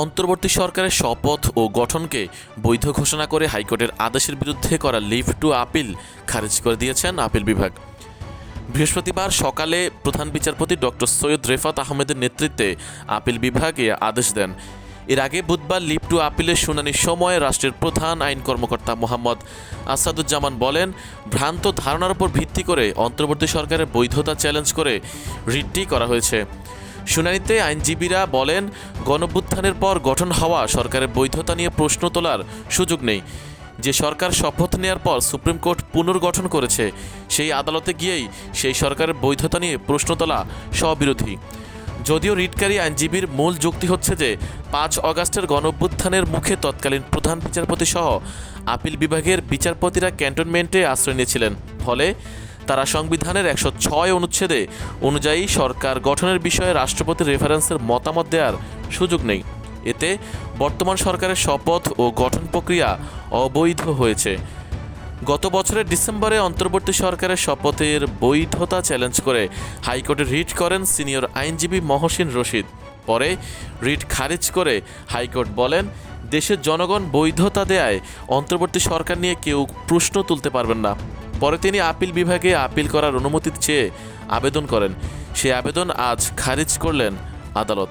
অন্তর্বর্তী সরকারের শপথ ও গঠনকে বৈধ ঘোষণা করে হাইকোর্টের আদেশের বিরুদ্ধে করা লিভ টু আপিল খারিজ করে দিয়েছেন আপিল বিভাগ। বৃহস্পতিবার সকালে প্রধান বিচারপতি ডক্টর সৈয়দ রেফাত আহমেদের নেতৃত্বে আপিল বিভাগ আদেশ দেন। এর আগে বুধবার লিভ টু আপিলের শুনানির সময় রাষ্ট্রের প্রধান আইন কর্মকর্তা মোহাম্মদ আসাদুজ্জামান বলেন, ভ্রান্ত ধারণার উপর ভিত্তি করে অন্তর্বর্তী সরকারের বৈধতা চ্যালেঞ্জ করে রিটটি করা হয়েছে। শুনানিতে আইনজীবীরা বলেন, গণভ্যুত্থানের পর গঠন হওয়া সরকারের বৈধতা নিয়ে প্রশ্ন তোলার সুযোগ নেই। যে সরকার শপথ নেওয়ার পর সুপ্রিম কোর্ট পুনর্গঠন করেছে, সেই আদালতে গিয়েই সেই সরকারের বৈধতা নিয়ে প্রশ্ন তোলা স্ববিরোধী। যদিও রিটকারী আইনজীবীর মূল যুক্তি হচ্ছে যে, পাঁচ অগাস্টের গণভ্যুত্থানের মুখে তৎকালীন প্রধান বিচারপতি সহ আপিল বিভাগের বিচারপতিরা ক্যান্টনমেন্টে আশ্রয় নিয়েছিলেন। ফলে তারা সংবিধানের একশো ছয় অনুচ্ছেদে অনুযায়ী সরকার গঠনের বিষয়ে রাষ্ট্রপতির রেফারেন্সের মতামত দেওয়ার সুযোগ নেই। এতে বর্তমান সরকারের শপথ ও গঠন প্রক্রিয়া অবৈধ হয়েছে। গত বছরের ডিসেম্বরে অন্তর্বর্তী সরকারের শপথের বৈধতা চ্যালেঞ্জ করে হাইকোর্টে রিট করেন সিনিয়র আইনজীবী মহসিন রশিদ। পরে রিট খারিজ করে হাইকোর্ট বলেন, দেশের জনগণ বৈধতা দেয়ায় অন্তর্বর্তী সরকার নিয়ে কেউ প্রশ্ন তুলতে পারবেন না। পরে তিনি আপিল বিভাগে আপিল করার অনুমতি চেয়ে আবেদন করেন। সেই আবেদন আজ খারিজ করলেন আদালত।